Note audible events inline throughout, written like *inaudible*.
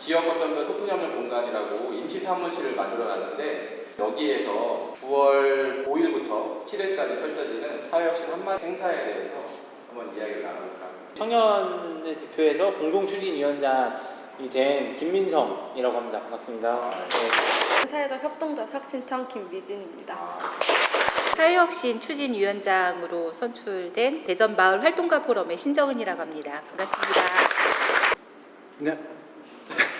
지역 거점별 소통협력 공간이라고 임시 사무실을 만들어 놨는데 여기에서 9월 5일부터 7일까지 펼쳐지는 사회혁신 한마 행사에 대해서 한번 이야기를 나눠볼까 합니다. 청년의 대표에서 공동추진위원장이 된 김민성이라고 합니다. 반갑습니다. 네. 사회적 협동조 혁신청 김미진입니다. 사회혁신 추진위원장으로 선출된 대전 마을 활동가 포럼의 신정은이라고 합니다. 반갑습니다. 네.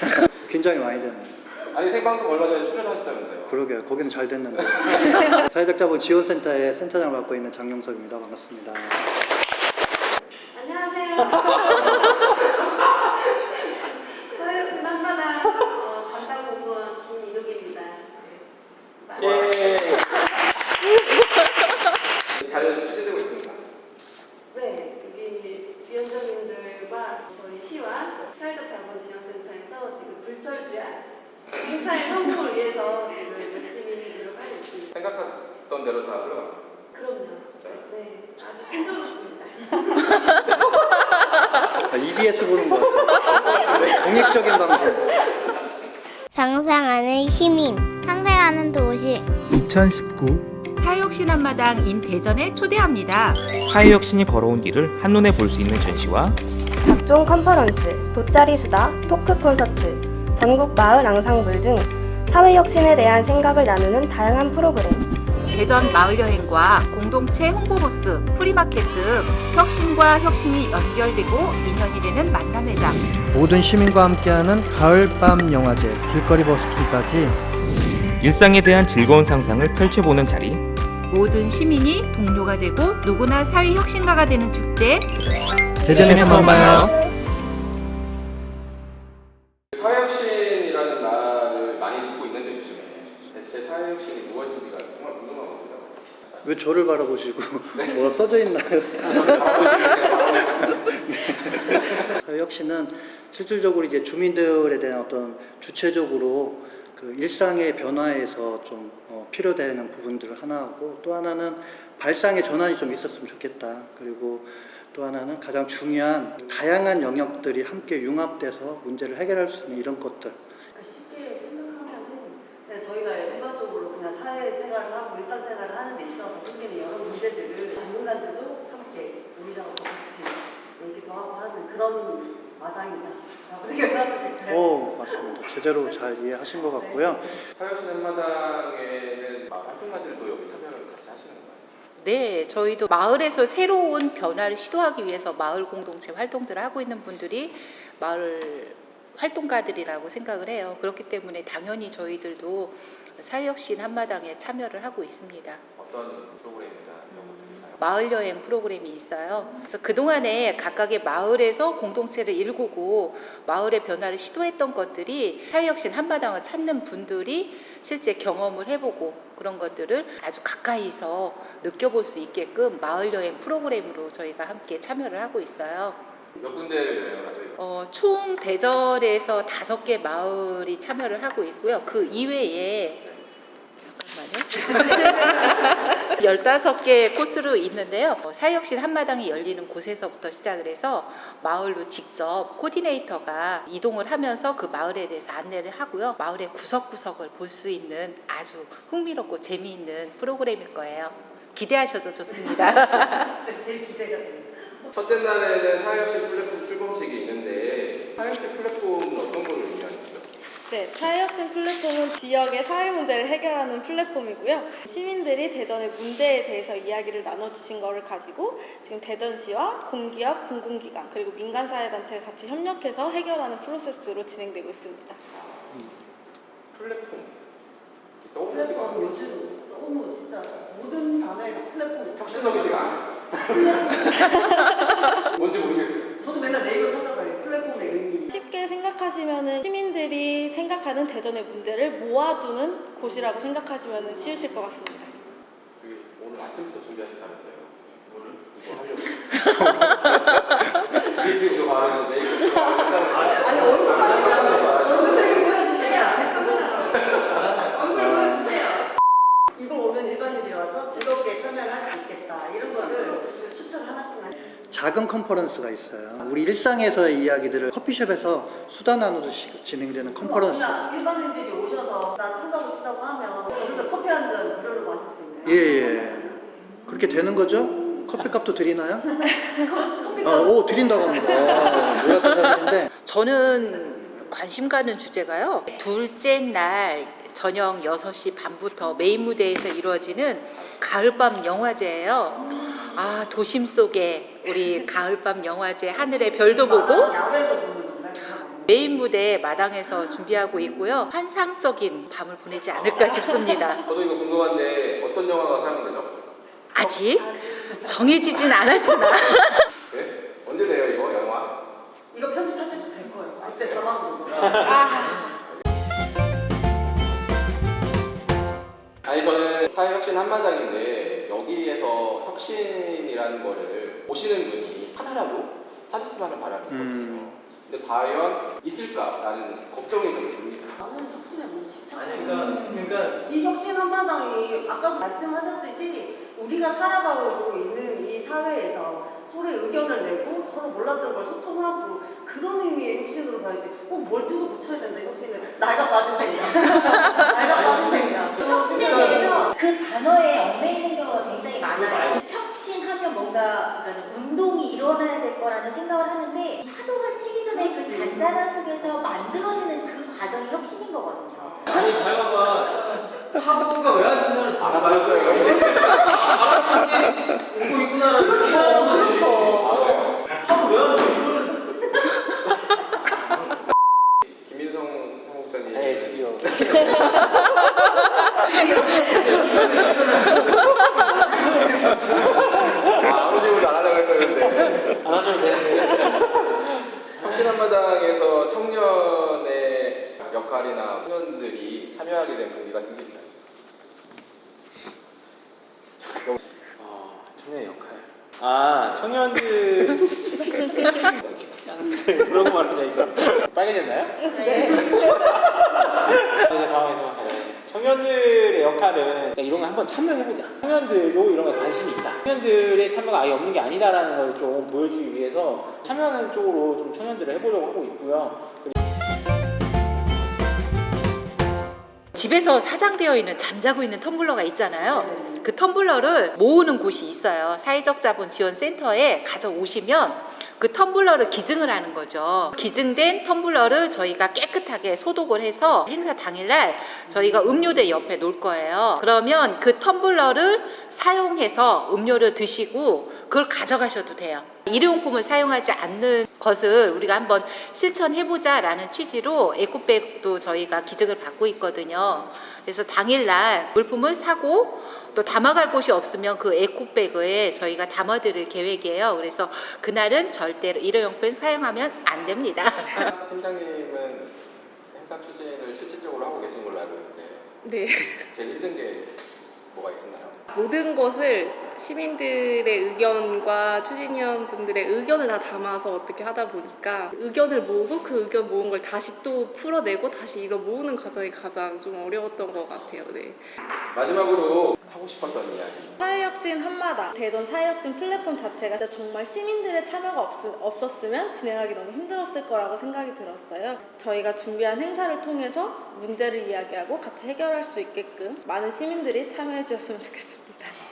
*laughs* 긴장이 많이 되네요. 아니 생방송 얼마 전에 출연하셨다면서요? 그러게요. 거기는 잘 됐는데. *laughs* 사회적 자본 지원센터의 센터장을 맡고 있는 장용석입니다. 반갑습니다. 안녕하세요. *laughs* 사회혁신 한마당 어, 담당 공무원 김인욱입니다. 예. 잘 취재되고 있습니다. 네, 여기 위원장님들과 저희 시와 사회적 자본지원센터에서 지금 불철주야 행사의 성공을 위해서 지금 열심히 노력하고 있습니다. 생각했던 대로 다 흘러가. 그럼요. 네, 아주 순조롭습니다. 아, EBS 보는 것 같아요. 공익적인 방송. 상상하는 시민, 상상하는 도시. 2019 사회혁신 한 마당 인 대전에 초대합니다. 사회혁신이 걸어온 길을 한눈에 볼 수 있는 전시와 각종 컨퍼런스, 돗자리 수다, 토크 콘서트, 전국 마을 앙상블 등 사회혁신에 대한 생각을 나누는 다양한 프로그램. 대전 마을 여행과 공동체 홍보부스, 프리마켓 등 혁신과 혁신이 연결되고 인연이 되는 만남회장. 모든 시민과 함께하는 가을밤 영화제 길거리 버스킹까지 일상에 대한 즐거운 상상을 펼쳐보는 자리 모든 시민이 동료가 되고 누구나 사회 혁신가가 되는 축제 대전에서 만나요. 왜 저를 바라보시고 *laughs* 뭐가 써져 있나요? *laughs* 사회혁신은 실질적으로 이제 주민들에 대한 어떤 주체적으로 그 일상의 변화에서 좀 어, 필요되는 부분들을 하나 하고 또 하나는 발상의 전환이 좀 있었으면 좋겠다. 그리고 또 하나는 가장 중요한 다양한 영역들이 함께 융합돼서 문제를 해결할 수 있는 이런 것들. 그러니까 저희가 일반적으로 그냥 사회생활을 하고 일상생활을 하는 데 있어서 생기는 여러 문제들을 전문가들도 함께 우리하고 같이 얘기도 하고 하는 그런 마당이다라고 생각을 하거든요. 오, 맞습니다. 제대로 잘 이해하신 것 같고요. 사회혁신 한마당에는 아, 활동가들도 여기 참여를 같이 하시는 건가요? 네, 저희도 마을에서 새로운 변화를 시도하기 위해서 마을 공동체 활동들을 하고 있는 분들이 마을 활동가들이라고 생각을 해요. 그렇기 때문에 당연히 저희들도 사회혁신 한마당에 참여를 하고 있습니다. 어떤 프로그램이나? 마을 여행 프로그램이 있어요. 그래서 그동안에 각각의 마을에서 공동체를 일구고 마을의 변화를 시도했던 것들이 사회혁신 한마당을 찾는 분들이 실제 경험을 해보고 그런 것들을 아주 가까이서 느껴볼 수 있게끔 마을 여행 프로그램으로 저희가 함께 참여를 하고 있어요. 몇 군데를 여행을? 이거? 어, 총 대전에서 다섯 개 마을이 참여를 하고 있고요. 그 이외에 잠깐만요. *laughs* 15개 코스로 있는데요. 어, 사회혁신 한마당이 열리는 곳에서부터 시작을 해서 마을로 직접 코디네이터가 이동을 하면서 그 마을에 대해서 안내를 하고요. 마을의 구석구석을 볼 수 있는 아주 흥미롭고 재미있는 프로그램일 거예요. 기대하셔도 좋습니다. *laughs* 제일 기대가 됩니다. 첫째 날에는 사회혁신 플랫폼 출범식이 있는데 사회혁신 플랫폼은 어떤 걸 의미하시죠? 네, 사회혁신 플랫폼은 지역의 사회 문제를 해결하는 플랫폼이고요. 시민들이 대전의 문제에 대해서 이야기를 나눠주신 거를 가지고 지금 대전시와 공기업, 공공기관 그리고 민간사회단체가 같이 협력해서 해결하는 프로세스로 진행되고 있습니다. 플랫폼 떠오르지가 플랫폼 않아요. 요즘 너무 진짜 모든 단어에 다 플랫폼이 다 혁신적이지가 않아요. *laughs* 뭔지 모르겠어요. 저도 맨날 네이버 찾아봐요. 플랫폼의 의미. 쉽게 생각하시면 시민들이 생각하는 대전의 문제를 모아두는 곳이라고 생각하시면 쉬우실 것 같습니다. 그 오늘 아침부터 준비하셨다면서요? 이거를? 이거 하려고. 기계비용도 *laughs* 많았는데 이거굴까지 얼굴 보여주세요. 얼굴 보여주세요. 이걸 오면 일반인들이 와서 즐겁게 참여를 할 수 있겠다 이런 거를 추천 하나씩만 작은 컨퍼런스가 있어요. 우리 일상에서의 이야기들을 커피숍에서 수다 나누듯이 진행되는 컨퍼런스. 그냥 일반인들이 오셔서 나 참가하고 싶다고 하면 거기서 커피 한 잔 무료로 마실 수 있나요? 예, 예. 그렇게 되는 거죠? 커피값도 드리나요? *laughs* 커피 아, 오, 드린다고 합니다. 요약해드리는데 저는 관심 가는 주제가요. 둘째 날 저녁 6시 반부터 메인 무대에서 이루어지는 가을밤 영화제예요. 아, 도심 속에 우리 가을밤 영화제 하늘의 별도 보고? 메인 무대 마당에서 준비하고 있고요. 환상적인 밤을 보내지 않을까 싶습니다. 저도 이거 궁금한데 어떤 영화가 사용되죠? 아직 정해지진 않았으나 네? 언제 돼요 이거 영화? 이거 편집할 때쯤 될 거예요. 그때 자막으로. 아니 저는 사회 혁신 한마당인데 여기에서 혁신이라는 거를 보시는 분이 하나라도 찾았으면 하는 바람이 있거든요. 음. 근데 과연 있을까라는 걱정이 좀 듭니다. 나는 혁신에 못 집착. 아니 그러니까 그러니까 이 혁신 한마당이 아까도 말씀하셨듯이 우리가 살아가고 있는 이 사회에서 서로의 의견을 내고 서로 몰랐던 걸 소통하고 그런 의미의 혁신으로 봐야지 꼭뭘 뜯어 고쳐야 된다 혁신은 나이가 빠진 생이야 나이가 빠진 생이야 혁신에 대해서 그 단어에 얽매이는 경우가 굉장히 많아요. 혁신하면 뭔가 그러니까 운동이 일어나야 될 거라는 생각을 하는데 이 파도가 치기 전에 그 잔잔한 속에서 만들어지는 그 과정이 혁신인 거거든요. 아니 잘 봐봐 파도가 왜 안 치나를 봐. 알아봤어요. 오고 있구나라는 생각하는 거지. 파도 왜안 쳐? 이거를 김민성 사무국장님. 네 드디어 아, 아무 질문도 안 하려고 했었는데. 안 하셔도 되는데 혁신 한마당에서 청년의 역할이나 청년들이 참여하게 된 동기가 생기나요? 아 청년의 역할 아 청년들 *laughs* 그런 거 말이냐 이거 빨개졌나요? 네. 청년들의 역할은 이런 거 한번 참여해보자. 청년들도 이런 거에 관심이 있다. 청년들의 참여가 아예 없는 게 아니다라는 걸 좀 보여주기 위해서 참여하는 쪽으로 좀 청년들을 해보려고 하고 있고요. 집에서 사장되어 있는 잠자고 있는 텀블러가 있잖아요. 그 텀블러를 모으는 곳이 있어요. 사회적 자본 지원 센터에 가져오시면 그 텀블러를 기증을 하는 거죠. 기증된 텀블러를 저희가 깨끗하게 소독을 해서 행사 당일날 저희가 음료대 옆에 놓을 거예요. 그러면 그 텀블러를 사용해서 음료를 드시고 그걸 가져가셔도 돼요. 일회용품을 사용하지 않는 것을 우리가 한번 실천해보자라는 취지로 에코백도 저희가 기증을 받고 있거든요. 그래서 당일날 물품을 사고 또 담아갈 곳이 없으면 그 에코백에 저희가 담아드릴 계획이에요. 그래서 그날은 절대로 일회용품 사용하면 안 됩니다. 팀장님은 행사 추진을 실질적으로 하고 계신 걸로 알고 있는데 네. 제일 힘든 게 뭐가 있었나요? 모든 것을 시민들의 의견과 추진위원 분들의 의견을 다 담아서 어떻게 하다 보니까 의견을 모으고 그 의견 모은 걸 다시 또 풀어내고 다시 이거 모으는 과정이 가장 좀 어려웠던 것 같아요. 네. 마지막으로 하고 싶었던 이야기. 사회혁신 한마당 되던 사회혁신 플랫폼 자체가 진짜 정말 시민들의 참여가 없, 없었으면 진행하기 너무 힘들었을 거라고 생각이 들었어요. 저희가 준비한 행사를 통해서 문제를 이야기하고 같이 해결할 수 있게끔 많은 시민들이 참여해 주셨으면 좋겠습니다.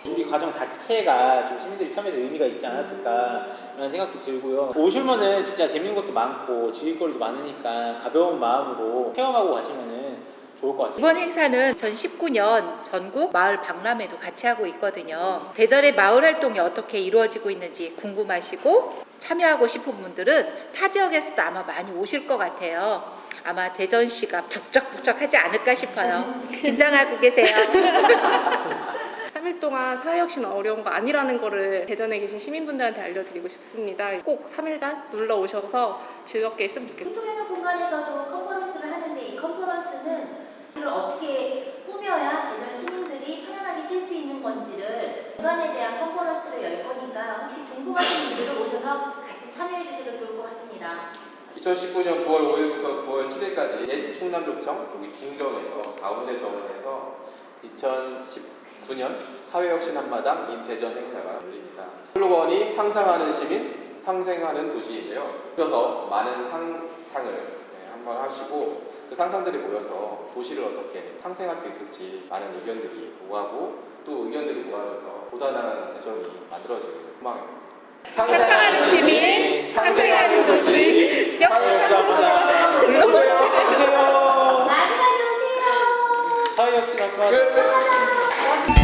우리 과정 자체가 좀 시민들이 참여해서 의미가 있지 않았을까 라는 생각도 들고요. 오시면은 진짜 재밌는 것도 많고 즐길 거리도 많으니까 가벼운 마음으로 체험하고 가시면은 좋을 것 같아요. 이번 행사는 전 19년 전국 마을 박람회도 같이 하고 있거든요. 대전의 마을 활동이 어떻게 이루어지고 있는지 궁금하시고 참여하고 싶은 분들은 타 지역에서도 아마 많이 오실 것 같아요. 아마 대전시가 북적북적하지 않을까 싶어요. 긴장하고 계세요. *laughs* 3일 동안 사회혁신은 어려운 거 아니라는 거를 대전에 계신 시민분들한테 알려드리고 싶습니다. 꼭 3일간 놀러 오셔서 즐겁게 했으면 좋겠습니다. 공통연합 공간에서도 컨퍼런스를 하는데 이 컨퍼런스는 이를 어떻게 꾸며야 대전 시민들이 편안하게 쉴 수 있는 건지를 공간에 대한 컨퍼런스를 열 거니까 혹시 궁금하신 분들은 오셔서 같이 참여해 주셔도 좋을 것 같습니다. 2019년 9월 5일부터 9월 7일까지 옛 충남도청 여기 중정에서 가운데 정원에서 2019년 사회혁신 한마당 인대전 행사가 열립니다. 슬로건이 상상하는 시민, 상생하는 도시인데요. 그래서 많은 상상을 네, 한번 하시고 그 상상들이 모여서 도시를 어떻게 상생할 수 있을지 많은 의견들이 오가고 또 의견들이 모아져서 보다 나은 대전이 만들어지길 소망합니다. 상상하는 시민, 상생하는 도시, 역시. 많이 많이 오세요. 사회혁신학과 끝!